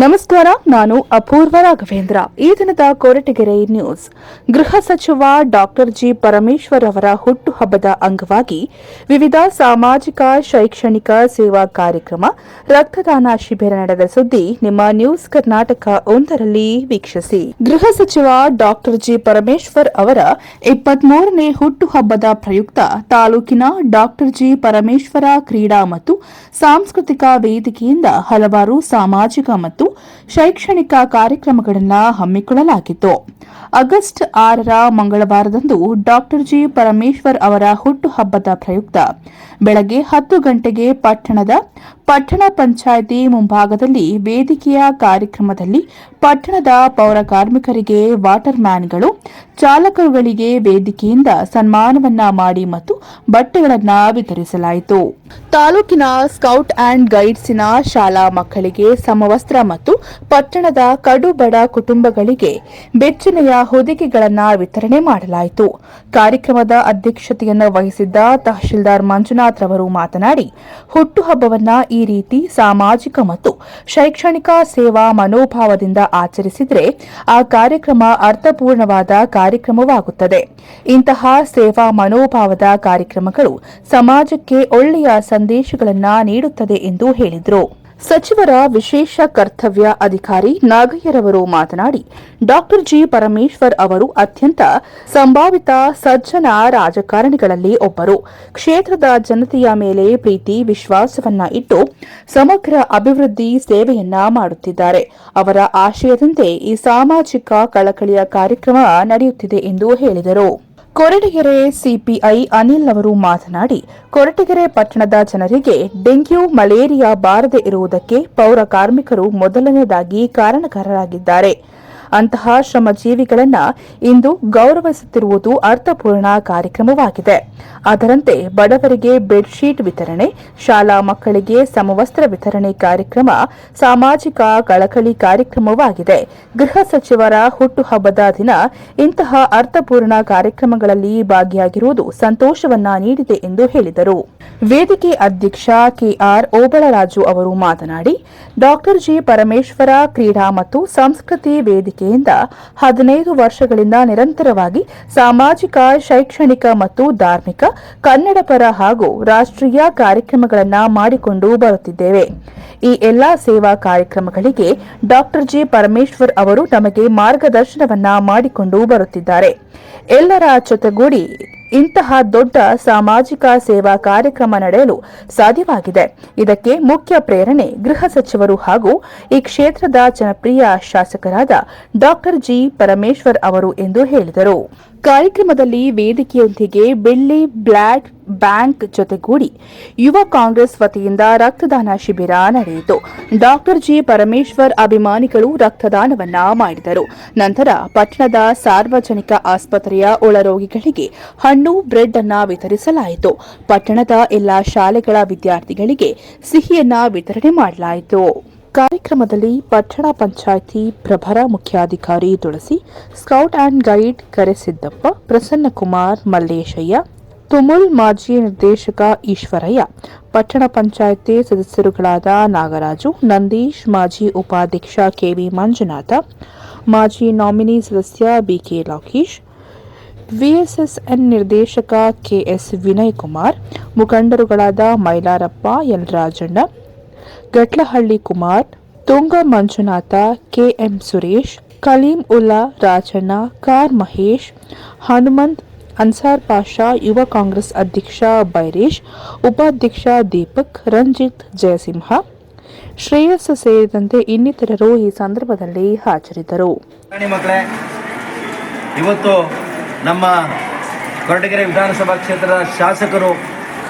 ನಮಸ್ಕಾರ, ನಾನು ಅಪೂರ್ವ ರಾಘವೇಂದ್ರ. ಈ ದಿನದ ಕೊರಟಗೆರೆ ನ್ಯೂಸ್. ಗೃಹ ಸಚಿವ ಡಾಕ್ಟರ್ ಜಿ ಪರಮೇಶ್ವರ್ ಅವರ ಹುಟ್ಟುಹಬ್ಬದ ಅಂಗವಾಗಿ ವಿವಿಧ ಸಾಮಾಜಿಕ, ಶೈಕ್ಷಣಿಕ ಸೇವಾ ಕಾರ್ಯಕ್ರಮ, ರಕ್ತದಾನ ಶಿಬಿರ ನಡೆದ ಸುದ್ದಿ ನಿಮ್ಮ ನ್ಯೂಸ್ ಕರ್ನಾಟಕ ಒಂದರಲ್ಲಿ ವೀಕ್ಷಿಸಿ. ಗೃಹ ಸಚಿವ ಡಾಕ್ಟರ್ ಜಿ ಪರಮೇಶ್ವರ್ ಅವರ ಇಪ್ಪತ್ಮೂರನೇ ಹುಟ್ಟುಹಬ್ಬದ ಪ್ರಯುಕ್ತ ತಾಲೂಕಿನ ಡಾಕ್ಟರ್ ಜಿ ಪರಮೇಶ್ವರ ಕ್ರೀಡಾ ಮತ್ತು ಸಾಂಸ್ಕೃತಿಕ ವೇದಿಕೆಯಿಂದ ಹಲವಾರು ಸಾಮಾಜಿಕ ಮತ್ತು ಶೈಕ್ಷಣಿಕ ಕಾರ್ಯಕ್ರಮಗಳನ್ನು ಹಮ್ಮಿಕೊಳ್ಳಲಾಗಿತ್ತು. ಆಗಸ್ಟ್ ಆರರ ಮಂಗಳವಾರದಂದು ಡಾಕ್ಟರ್ ಜಿ ಪರಮೇಶ್ವರ್ ಅವರ ಹುಟ್ಟುಹಬ್ಬದ ಪ್ರಯುಕ್ತ ಬೆಳಗ್ಗೆ ಹತ್ತು ಗಂಟೆಗೆ ಪಟ್ಟಣದ ಪಟ್ಟಣ ಪಂಚಾಯಿತಿ ಮುಂಭಾಗದಲ್ಲಿ ವೇದಿಕೆಯ ಕಾರ್ಯಕ್ರಮದಲ್ಲಿ ಪಟ್ಟಣದ ಪೌರ ಕಾರ್ಮಿಕರಿಗೆ ವಾಟರ್ ಮ್ಯಾನ್ಗಳು, ಚಾಲಕರುಗಳಿಗೆ ವೇದಿಕೆಯಿಂದ ಸನ್ಮಾನವನ್ನ ಮಾಡಿ ಮತ್ತು ಬಟ್ಟೆಗಳನ್ನು ವಿತರಿಸಲಾಯಿತು. ತಾಲೂಕಿನ ಸ್ಕೌಟ್ ಅಂಡ್ ಗೈಡ್ಸಿನ ಶಾಲಾ ಮಕ್ಕಳಿಗೆ ಸಮವಸ್ತ್ರ ಮತ್ತು ಪಟ್ಟಣದ ಕಡು ಬಡ ಕುಟುಂಬಗಳಿಗೆ ಬೆಚ್ಚನೆಯ ಹೊದಿಕೆಗಳನ್ನು ವಿತರಣೆ ಮಾಡಲಾಯಿತು. ಕಾರ್ಯಕ್ರಮದ ಅಧ್ಯಕ್ಷತೆಯನ್ನು ವಹಿಸಿದ್ದ ತಹಶೀಲ್ದಾರ್ ಮಂಜುನಾಥ್ ಅವರು ಮಾತನಾಡಿ, ಹುಟ್ಟುಹಬ್ಬವನ್ನ ಈ ರೀತಿ ಸಾಮಾಜಿಕ ಮತ್ತು ಶೈಕ್ಷಣಿಕ ಸೇವಾ ಮನೋಭಾವದಿಂದ ಆಚರಿಸಿದರೆ ಆ ಕಾರ್ಯಕ್ರಮ ಅರ್ಥಪೂರ್ಣವಾದ ಕಾರ್ಯಕ್ರಮವಾಗುತ್ತದೆ. ಇಂತಹ ಸೇವಾ ಮನೋಭಾವದ ಕಾರ್ಯಕ್ರಮಗಳು ಸಮಾಜಕ್ಕೆ ಒಳ್ಳೆಯ ಸಂದೇಶಗಳನ್ನು ನೀಡುತ್ತದೆ ಎಂದು ಹೇಳಿದರು. ಸಚಿವರ ವಿಶೇಷ ಕರ್ತವ್ಯ ಅಧಿಕಾರಿ ನಾಗಯ್ಯರವರು ಮಾತನಾಡಿ, ಡಾಕ್ಟರ್ ಜಿ ಪರಮೇಶ್ವರ್ ಅವರು ಅತ್ಯಂತ ಸಂಭಾವಿತ ಸಜ್ಜನ ರಾಜಕಾರಣಿಗಳಲ್ಲಿ ಒಬ್ಬರು. ಕ್ಷೇತ್ರದ ಜನತೆಯ ಮೇಲೆ ಪ್ರೀತಿ, ವಿಶ್ವಾಸವನ್ನ ಇಟ್ಟು ಸಮಗ್ರ ಅಭಿವೃದ್ಧಿ ಸೇವೆಯನ್ನ ಮಾಡುತ್ತಿದ್ದಾರೆ. ಅವರ ಆಶಯದಂತೆ ಈ ಸಾಮಾಜಿಕ ಕಳಕಳಿಯ ಕಾರ್ಯಕ್ರಮ ನಡೆಯುತ್ತಿದೆ ಎಂದು ಹೇಳಿದರು. ಕೊರಟಗೆರೆ ಸಿಪಿಐ ಅನಿಲ್ ಅವರು ಮಾತನಾಡಿ, ಕೊರಟಗೆರೆ ಪಟ್ಟಣದ ಜನರಿಗೆ ಡೆಂಗ್ಯೂ, ಮಲೇರಿಯಾ ಬಾರದೆ ಇರುವುದಕ್ಕೆ ಪೌರ ಕಾರ್ಮಿಕರು ಮೊದಲನೇದಾಗಿ ಕಾರಣಕಾರರಾಗಿದ್ದಾರೆ. ಅಂತಹ ಶ್ರಮಜೀವಿಗಳನ್ನ ಇಂದು ಗೌರವಿಸುತ್ತಿರುವುದು ಅರ್ಥಪೂರ್ಣ ಕಾರ್ಯಕ್ರಮವಾಗಿದೆ. ಅದರಂತೆ ಬಡವರಿಗೆ ಬೆಡ್ಶೀಟ್ ವಿತರಣೆ, ಶಾಲಾ ಮಕ್ಕಳಿಗೆ ಸಮವಸ್ತ್ರ ವಿತರಣೆ ಕಾರ್ಯಕ್ರಮ, ಸಾಮಾಜಿಕ ಕಳಕಳಿ ಕಾರ್ಯಕ್ರಮವಾಗಿದೆ. ಗೃಹ ಸಚಿವರ ಹುಟ್ಟುಹಬ್ಬದ ದಿನ ಇಂತಹ ಅರ್ಥಪೂರ್ಣ ಕಾರ್ಯಕ್ರಮಗಳಲ್ಲಿ ಭಾಗಿಯಾಗಿರುವುದು ಸಂತೋಷವನ್ನ ನೀಡಿದೆ ಎಂದು ಹೇಳಿದರು. ವೇದಿಕೆ ಅಧ್ಯಕ್ಷ ಕೆಆರ್ ಓಬಳರಾಜು ಅವರು ಮಾತನಾಡಿ, ಡಾಕ್ಟರ್ ಜಿ ಪರಮೇಶ್ವರ ಕ್ರೀಡಾ ಮತ್ತು ಸಂಸ್ಕೃತಿ ವೇದಿಕೆಯಿಂದ ಹದಿನೈದು ವರ್ಷಗಳಿಂದ ನಿರಂತರವಾಗಿ ಸಾಮಾಜಿಕ, ಶೈಕ್ಷಣಿಕ ಮತ್ತು ಧಾರ್ಮಿಕ, ಕನ್ನಡಪರ ಹಾಗೂ ರಾಷ್ಟ್ರೀಯ ಕಾರ್ಯಕ್ರಮಗಳನ್ನು ಮಾಡಿಕೊಂಡು ಬರುತ್ತಿದ್ದೇವೆ. ಈ ಎಲ್ಲಾ ಸೇವಾ ಕಾರ್ಯಕ್ರಮಗಳಿಗೆ ಡಾಕ್ಟರ್ ಜಿ ಪರಮೇಶ್ವರ್ ಅವರು ತಮಗೆ ಮಾರ್ಗದರ್ಶನವನ್ನ ಮಾಡಿಕೊಂಡು ಬರುತ್ತಿದ್ದಾರೆ. ಎಲ್ಲರ ಜೊತೆಗೂಡಿ ಇಂತಹ ದೊಡ್ಡ ಸಾಮಾಜಿಕ ಸೇವಾ ಕಾರ್ಯಕ್ರಮ ನಡೆಯಲು ಸಾಧ್ಯವಾಗಿದೆ. ಇದಕ್ಕೆ ಮುಖ್ಯ ಪ್ರೇರಣೆ ಗೃಹ ಸಚಿವರು ಹಾಗೂ ಈ ಕ್ಷೇತ್ರದ ಜನಪ್ರಿಯ ಶಾಸಕರಾದ ಡಾಕ್ಟರ್ ಜಿ ಪರಮೇಶ್ವರ್ ಅವರು ಎಂದು ಹೇಳಿದರು. ಕಾರ್ಯಕ್ರಮದಲ್ಲಿ ವೇದಿಕೆಯೊಂದಿಗೆ ಬೆಳ್ಳಿ ಬ್ಲಾಡ್ ಬ್ಯಾಂಕ್ ಜೊತೆಗೂಡಿ ಯುವ ಕಾಂಗ್ರೆಸ್ ವತಿಯಿಂದ ರಕ್ತದಾನ ಶಿಬಿರ ನಡೆಯಿತು. ಡಾಕ್ಟರ್ ಜಿ ಪರಮೇಶ್ವರ್ ಅಭಿಮಾನಿಗಳು ರಕ್ತದಾನವನ್ನ ಮಾಡಿದರು. ನಂತರ ಪಟ್ಟಣದ ಸಾರ್ವಜನಿಕ ಆಸ್ಪತ್ರೆಯ ಒಳರೋಗಿಗಳಿಗೆ ಹಣ್ಣು, ಬ್ರೆಡ್ ಅನ್ನ ವಿತರಿಸಲಾಯಿತು. ಪಟ್ಟಣದ ಎಲ್ಲಾ ಶಾಲೆಗಳ ವಿದ್ಯಾರ್ಥಿಗಳಿಗೆ ಸಿಹಿಯನ್ನ ವಿತರಣೆ ಮಾಡಲಾಯಿತು. ಕಾರ್ಯಕ್ರಮದಲ್ಲಿ ಪಟ್ಟಣ ಪಂಚಾಯಿತಿ ಪ್ರಭರ ಮುಖ್ಯಾಧಿಕಾರಿ Tulasi, scout and guide Karesiddappa Prasannakumar Malleshaiah, Tumul ಮಾಜಿ ನಿರ್ದೇಶಕ ಈಶ್ವರಯ್ಯ, ಪಟ್ಟಣ ಪಂಚಾಯಿತಿ ಸದಸ್ಯರುಗಳಾದ ನಾಗರಾಜು, ನಂದೀಶ್ ಮಾಜಿ ಉಪಾಧ್ಯಕ್ಷ ಕೆವಿ ಮಂಜುನಾಥ, ಮಾಜಿ ನಾಮಿನಿ ಸದಸ್ಯ ಬಿಕೆ ಲೋಕೇಶ್, ವಿಎಸ್ಎಸ್ಎನ್ ನಿರ್ದೇಶಕ KS Vinay Kumar, ಮುಖಂಡರುಗಳಾದ Mailarappa L Rajanna Gatlahalli Kumar, Tunga Manjunatha, KM Suresh, Kaleem Ulla Rajanna, car Mahesh, Hanumanth Ansar Pasha, ಯುವ ಕಾಂಗ್ರೆಸ್ ಅಧ್ಯಕ್ಷ ಬೈರೇಶ್, ಉಪಾಧ್ಯಕ್ಷ ದೀಪಕ್, ರಂಜಿತ್ ಜಯಸಿಂಹ, ಶ್ರೇಯಸ್ ಸೇರಿದಂತೆ ಇನ್ನಿತರರು ಈ ಸಂದರ್ಭದಲ್ಲಿ ಹಾಜರಿದ್ದರು. ಇವತ್ತು ನಮ್ಮ ಕೊರಟಗೆರೆ ವಿಧಾನಸಭಾ ಕ್ಷೇತ್ರದ ಶಾಸಕರು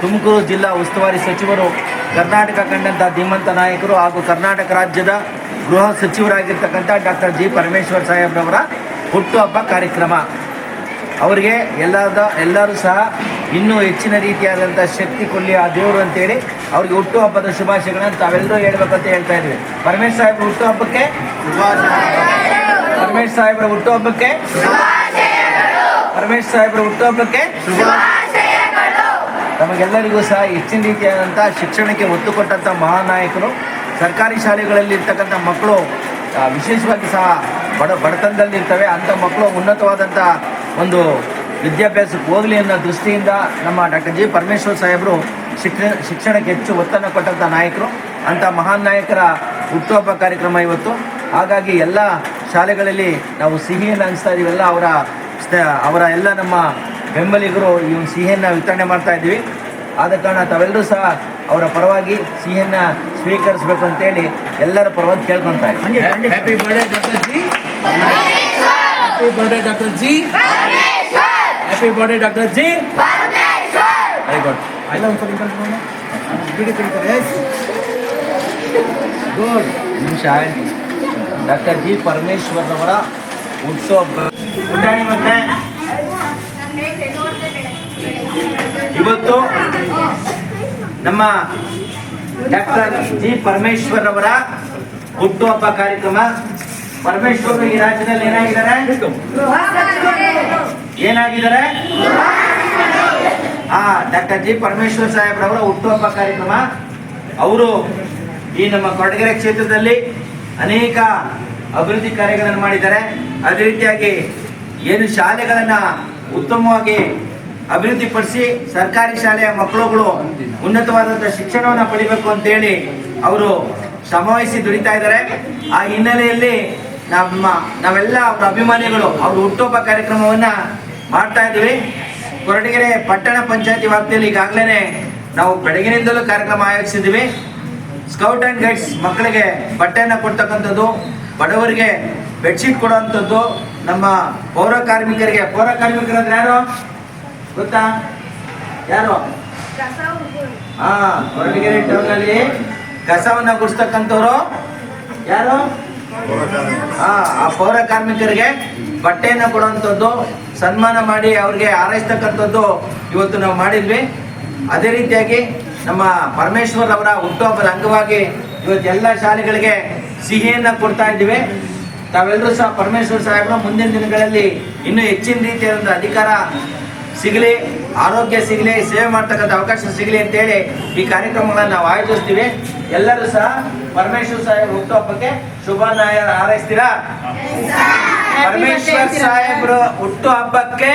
ತುಮಕೂರು ಜಿಲ್ಲಾ ಉಸ್ತುವಾರಿ ಸಚಿವರು ಕರ್ನಾಟಕ ಕಂಡಂಥ ಧೀಮಂತ ನಾಯಕರು ಹಾಗೂ ಕರ್ನಾಟಕ ರಾಜ್ಯದ ಗೃಹ ಸಚಿವರಾಗಿರ್ತಕ್ಕಂಥ ಡಾಕ್ಟರ್ ಜಿ ಪರಮೇಶ್ವರ್ ಸಾಹೇಬ್ರವರ ಹುಟ್ಟುಹಬ್ಬ ಕಾರ್ಯಕ್ರಮ. ಅವರಿಗೆ ಎಲ್ಲರದ ಎಲ್ಲರೂ ಸಹ ಇನ್ನೂ ಹೆಚ್ಚಿನ ರೀತಿಯಾದಂಥ ಶಕ್ತಿ ಕೊಲ್ಲಿ ಆ ದೇವರು ಅಂತೇಳಿ ಅವ್ರಿಗೆ ಹುಟ್ಟುಹಬ್ಬದ ಶುಭಾಶಯಗಳನ್ನು ತಾವೆಲ್ಲರೂ ಹೇಳ್ಬೇಕಂತ ಹೇಳ್ತಾ ಇದ್ವಿ. ಪರಮೇಶ್ ಸಾಹೇಬ್ರ ಹುಟ್ಟುಹಬ್ಬಕ್ಕೆ? ಪರಮೇಶ್ ಸಾಹೇಬ್ರ ಹುಟ್ಟುಹಬ್ಬಕ್ಕೆ? ಪರಮೇಶ್ ಸಾಹೇಬ್ರ ಹುಟ್ಟುಹಬ್ಬಕ್ಕೆ? ನಮಗೆಲ್ಲರಿಗೂ ಸಹ ಹೆಚ್ಚಿನ ರೀತಿಯಾದಂಥ ಶಿಕ್ಷಣಕ್ಕೆ ಒತ್ತು ಕೊಟ್ಟಂಥ ಮಹಾನಾಯಕರು, ಸರ್ಕಾರಿ ಶಾಲೆಗಳಲ್ಲಿ ಇರ್ತಕ್ಕಂಥ ಮಕ್ಕಳು ವಿಶೇಷವಾಗಿ ಸಹ ಬಡ ಬಡತನದಲ್ಲಿರ್ತವೆ ಅಂಥ ಮಕ್ಕಳು ಉನ್ನತವಾದಂಥ ಒಂದು ವಿದ್ಯಾಭ್ಯಾಸಕ್ಕೆ ಹೋಗಲಿ ಅನ್ನೋ ದೃಷ್ಟಿಯಿಂದ ನಮ್ಮ ಡಾಕ್ಟರ್ ಜಿ. ಪರಮೇಶ್ವರ್ ಸಾಹೇಬರು ಶಿಕ್ಷಣ, ಶಿಕ್ಷಣಕ್ಕೆ ಹೆಚ್ಚು ಒತ್ತನ್ನು ಕೊಟ್ಟಂಥ ನಾಯಕರು. ಅಂಥ ಮಹಾನ್ ನಾಯಕರ ಹುಟ್ಟುಹಬ್ಬ ಕಾರ್ಯಕ್ರಮ ಇವತ್ತು. ಹಾಗಾಗಿ ಎಲ್ಲ ಶಾಲೆಗಳಲ್ಲಿ ನಾವು ಸಿಹಿಯನ್ನು ಹಂಚ್ತಾ ಇದೀವೆಲ್ಲ ಅವರ ಅವರ ಎಲ್ಲ ನಮ್ಮ ಬೆಂಬಲಿಗರು ಈ ಒಂದು ಸಿಹಿಯನ್ನು ವಿತರಣೆ ಮಾಡ್ತಾ ಇದ್ದೀವಿ. ಆದ ಕಾರಣ ತಾವೆಲ್ಲರೂ ಸಹ ಅವರ ಪರವಾಗಿ ಸಿಹಿಯನ್ನು ಸ್ವೀಕರಿಸಬೇಕು ಅಂತೇಳಿ ಎಲ್ಲರ ಪರವಾಗಿ ಕೇಳ್ಕೊತಾ ಇದ್ದೀವಿ. ಪರಮೇಶ್ವರ್ ಅವರ ಉತ್ಸವ G. ಇವತ್ತು ನಮ್ಮ ಡಾಕ್ಟರ್ ಜಿ ಪರಮೇಶ್ವರ್ ಅವರ ಹುಟ್ಟುಹಬ್ಬ ಕಾರ್ಯಕ್ರಮ. ಪರಮೇಶ್ವರ್ ಈ ರಾಜ್ಯದಲ್ಲಿ ಏನಾಗಿದ್ದಾರೆ? ಏನಾಗಿದ್ದಾರೆ? ಆ, ಡಾಕ್ಟರ್ ಜಿ ಪರಮೇಶ್ವರ್ ಸಾಹೇಬ್ರವರ ಹುಟ್ಟುಹಬ್ಬ ಕಾರ್ಯಕ್ರಮ. ಅವರು ಈ ನಮ್ಮ ಕೊಡಗೆರೆ ಕ್ಷೇತ್ರದಲ್ಲಿ ಅನೇಕ ಅಭಿವೃದ್ಧಿ ಕಾರ್ಯಗಳನ್ನು ಮಾಡಿದ್ದಾರೆ. ಅದೇ ರೀತಿಯಾಗಿ ಏನು ಶಾಲೆಗಳನ್ನು ಉತ್ತಮವಾಗಿ ಅಭಿವೃದ್ಧಿಪಡಿಸಿ ಸರ್ಕಾರಿ ಶಾಲೆಯ ಮಕ್ಕಳುಗಳು ಉನ್ನತವಾದಂಥ ಶಿಕ್ಷಣವನ್ನು ಪಡಿಬೇಕು ಅಂತೇಳಿ ಅವರು ಶ್ರಮವಹಿಸಿ ದುಡಿತಾ ಇದ್ದಾರೆ. ಆ ಹಿನ್ನೆಲೆಯಲ್ಲಿ ನಮ್ಮ, ನಾವೆಲ್ಲ ಅವರ ಅಭಿಮಾನಿಗಳು ಅವರು ಹುಟ್ಟುಹಬ್ಬ ಕಾರ್ಯಕ್ರಮವನ್ನ ಮಾಡ್ತಾ ಇದ್ದೀವಿ. ಕೊರಟಗೆರೆ ಪಟ್ಟಣ ಪಂಚಾಯತಿ ವ್ಯಾಪ್ತಿಯಲ್ಲಿ ಈಗಾಗಲೇ ನಾವು ಬೆಳಗಿನಿಂದಲೂ ಕಾರ್ಯಕ್ರಮ ಆಯೋಜಿಸಿದ್ವಿ ಸ್ಕೌಟ್ ಆ್ಯಂಡ್ ಗೈಡ್ಸ್ ಮಕ್ಕಳಿಗೆ ಬಟ್ಟೆಯನ್ನು ಕೊಡ್ತಕ್ಕಂಥದ್ದು, ಬಡವರಿಗೆ ಬೆಡ್ಶೀಟ್ ಕೊಡುವಂಥದ್ದು, ನಮ್ಮ ಪೌರ ಕಾರ್ಮಿಕರಿಗೆ, ಪೌರ ಕಾರ್ಮಿಕರು ಯಾರು? ಗೊತ್ತಾ? ಯಾರು? ಹಾ ಕೊರಟಗೆರೆ ಟೌನಲ್ಲಿ. ಕಸವನ್ನ ಗುಡಿಸ್ತಕ್ಕಂಥವ್ರು. ಯಾರು? ಹಾ, ಆ ಪೌರ ಕಾರ್ಮಿಕರಿಗೆ ಬಟ್ಟೆಯನ್ನು ಕೊಡುವಂಥದ್ದು, ಸನ್ಮಾನ ಮಾಡಿ ಅವ್ರಿಗೆ ಹಾರೈಸ್ತಕ್ಕಂಥದ್ದು ಇವತ್ತು ನಾವು ಮಾಡಿದ್ವಿ. ಅದೇ ರೀತಿಯಾಗಿ ನಮ್ಮ ಪರಮೇಶ್ವರ್ ಅವರ ಹುಟ್ಟುಹಬ್ಬದ ಅಂಗವಾಗಿ ಇವತ್ತು ಎಲ್ಲ ಶಾಲೆಗಳಿಗೆ ಸಿಹಿಯನ್ನ ಕೊಡ್ತಾ ಇದ್ದೀವಿ. ತಾವೆಲ್ಲರೂ ಸಹ ಪರಮೇಶ್ವರ್ ಸಾಹೇಬರು ಮುಂದಿನ ದಿನಗಳಲ್ಲಿ ಇನ್ನೂ ಹೆಚ್ಚಿನ ರೀತಿಯಾದ ಅಧಿಕಾರ ಸಿಗಲಿ ಆರೋಗ್ಯ ಸಿಗಲಿ ಸೇವೆ ಮಾಡ್ತಕ್ಕಂಥ ಅವಕಾಶ ಸಿಗಲಿ ಅಂತೇಳಿ ಈ ಕಾರ್ಯಕ್ರಮಗಳನ್ನು ನಾವು ಆಯೋಜಿಸ್ತೀವಿ. ಎಲ್ಲರೂ ಸಹ ಪರಮೇಶ್ವರ್ ಸಾಹೇಬ್ ಹುಟ್ಟುಹಬ್ಬಕ್ಕೆ ಶುಭ ಹಾರೈಸ್ತೀರಾ? ಪರಮೇಶ್ವರ್ ಸಾಹೇಬ್ರು ಹುಟ್ಟು ಹಬ್ಬಕ್ಕೆ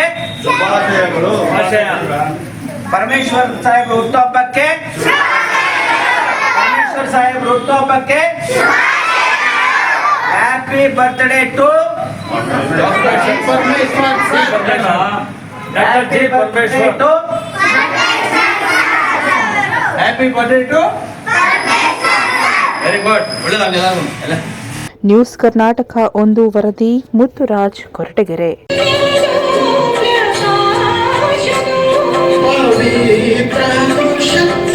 ಪರಮೇಶ್ವರ್ ಸಾಹೇಬ್ರು ಹುಟ್ಟು ಹಬ್ಬಕ್ಕೆ ಪರಮೇಶ್ವರ್ ಸಾಹೇಬ್ರು ಹುಟ್ಟು ಹಬ್ಬಕ್ಕೆ happy birthday to Dr. G. Parmeshwar. To happy birthday to very good ಒಳ್ಳೆದಾಗ್ಲಿ ಎಲ್ಲರಿಗೂ. ಎಲ್ಲ ನ್ಯೂಸ್ ಕರ್ನಾಟಕ ಒಂದು ವರದಿ ಮುತ್ತುರಾಜ್ ಕೊರಟಗೆರೆ ಪವಿತ್ರ